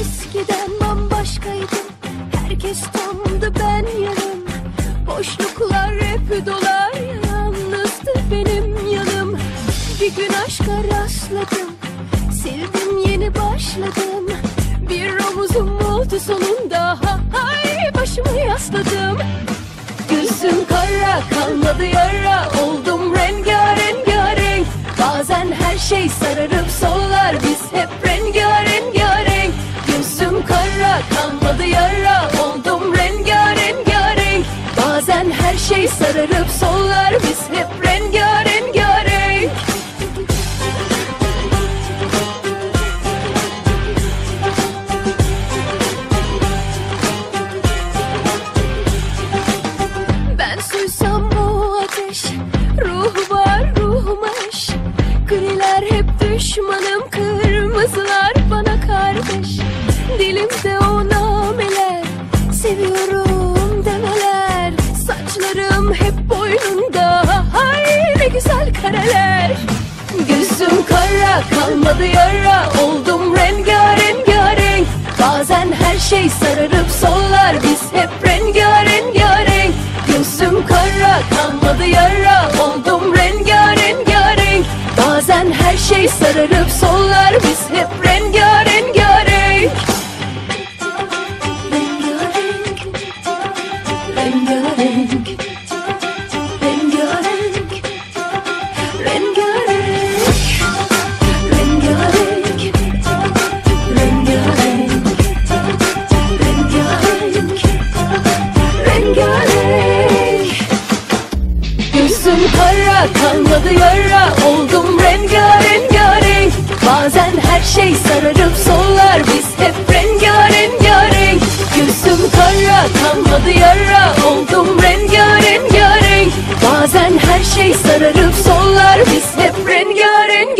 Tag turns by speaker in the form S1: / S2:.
S1: Eskiden bambaşkaydım Herkes tamdı ben yarım Boşluklar hep dolar Bir gün aşka rastladım. Sevdim yeni başladım. Bir omuzum oldu sonunda. Ha, Hay başımı yasladım. Gözüm kara kalmadı yara. Oldum rengarenk Bazen her şey sararıp solar Biz hep rengarenk Gözüm kara kalmadı yara. Oldum rengarenk Bazen her şey sararıp solar Biz düşmanım Kırmızılar bana kardeş. Dilimde o nameler Seviyorum demeler. Saçlarım hep boynunda Hay ne güzel kareler. Gözüm kara kalmadı yara Oldum rengarenk Bazen her şey sararıp solar Biz hep rengarenk Gözüm kara kalmadı yara Oldum rengarenk Bazen şey sararıp solar Biz hep Gözüm kara kalmadı yara. Oldum rengarenk Bazen her şey sararıp solar Biz hep rengarenk Gözüm kara kalmadı yara. Oldum rengarenk Bazen her şey sararıp solar Biz hep rengarenk